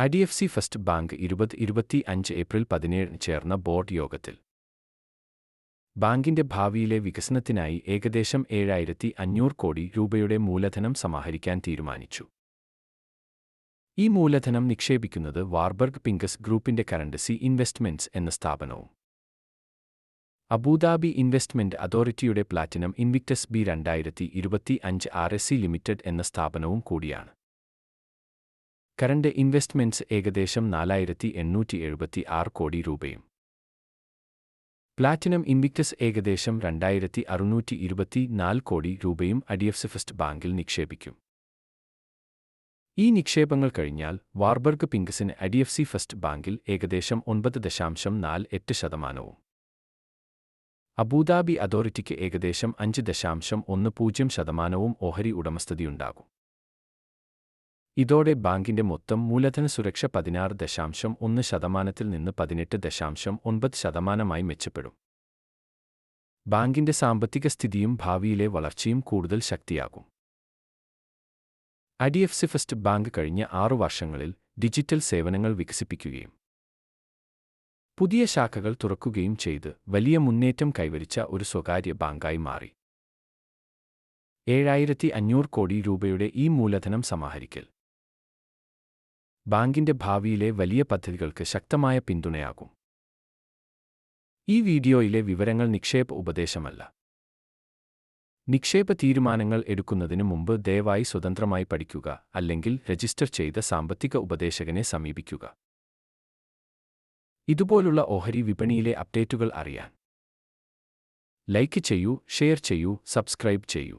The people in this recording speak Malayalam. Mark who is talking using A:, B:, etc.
A: I D F C first bank ഇരുപത് ഇരുപത്തി അഞ്ച് ഏപ്രിൽ പതിനേഴിന് ചേർന്ന ബോർഡ് യോഗത്തിൽ. ബാങ്കിന്റെ ഭാവിയിലെ വികസനത്തിനായി ഏകദേശം ഏഴായിരത്തി അഞ്ഞൂറ് കോടി രൂപയുടെ മൂലധനം സമാഹരിക്കാൻ തീരുമാനിച്ചു. ഈ മൂലധനം നിക്ഷേപിക്കുന്നത് വാർബർഗ് പിങ്കസ് ഗ്രൂപ്പിന്റെ കറൻസി ഇൻവെസ്റ്റ്മെന്റ്സ് എന്ന സ്ഥാപനവും. അബുദാബി ഇൻവെസ്റ്റ്മെന്റ് അതോറിറ്റിയുടെ പ്ലാറ്റിനം ഇൻവിക്ടസ് ബി രണ്ടായിരത്തി ഇരുപത്തി അഞ്ച് ആർ എസ് സി ലിമിറ്റഡ് എന്ന സ്ഥാപനവും കൂടിയാണ്. കറന്റ് ഇൻവെസ്റ്റ്മെന്റ്സ് ഏകദേശം നാലായിരത്തി എണ്ണൂറ്റി എഴുപത്തി ആറ് കോടി രൂപയും. പ്ലാറ്റിനം ഇൻവിക്ടസ് ഏകദേശം രണ്ടായിരത്തി അറുന്നൂറ്റി ഇരുപത്തി നാല് കോടി രൂപയും അഡിയഫ്സ് ഫസ്റ്റ് ബാങ്കിൽ നിക്ഷേപിക്കും. ഈ നിക്ഷേപങ്ങൾ കഴിഞ്ഞാൽ വാർബർഗ് പിങ്കസിന് സി ഫസ്റ്റ് ബാങ്കിൽ ഏകദേശം ഒൻപത് ദശാംശം നാല് എട്ട് ശതമാനവും. അബുദാബി അതോറിറ്റിക്ക് ഏകദേശം അഞ്ച് ദശാംശം ഒന്ന് പൂജ്യം ശതമാനവും ഓഹരി ഉടമസ്ഥതയുണ്ടാകും. ഇതോടെ ബാങ്കിന്റെ മൊത്തം മൂലധന സുരക്ഷ പതിനാറ് ദശാംശം ഒന്ന് ശതമാനത്തിൽ നിന്ന് പതിനെട്ട് ദശാംശം ഒൻപത് ശതമാനമായി മെച്ചപ്പെടും. ബാങ്കിന്റെ സാമ്പത്തിക സ്ഥിതിയും ഭാവിയിലെ വളർച്ചയും കൂടുതൽ ശക്തിയാകും. I D F C first bank കഴിഞ്ഞ ആറു വർഷങ്ങളിൽ ഡിജിറ്റൽ സേവനങ്ങൾ വികസിപ്പിക്കുകയും പുതിയ ശാഖകൾ തുറക്കുകയും ചെയ്ത് വലിയ മുന്നേറ്റം കൈവരിച്ച ഒരു സ്വകാര്യ ബാങ്കായി മാറി. ഏഴായിരത്തി അഞ്ഞൂറ് കോടി രൂപയുടെ ഈ മൂലധനം സമാഹരിക്കൽ. ബാങ്കിന്റെ ഭാവിയിലെ വലിയ പദ്ധതികൾക്ക് ശക്തമായ പിന്തുണയാകും. ഈ വീഡിയോയിലെ വിവരങ്ങൾ നിക്ഷേപ ഉപദേശമല്ല. നിക്ഷേപ തീരുമാനങ്ങൾ എടുക്കുന്നതിന് മുമ്പ് ദയവായി സ്വതന്ത്രമായി പഠിക്കുക അല്ലെങ്കിൽ രജിസ്റ്റർ ചെയ്ത സാമ്പത്തിക ഉപദേശകനെ സമീപിക്കുക. ഇതുപോലുള്ള ഓഹരി വിപണിയിലെ അപ്ഡേറ്റുകൾ അറിയാൻ. ലൈക്ക് ചെയ്യൂ ഷെയർ ചെയ്യൂ സബ്സ്ക്രൈബ് ചെയ്യൂ.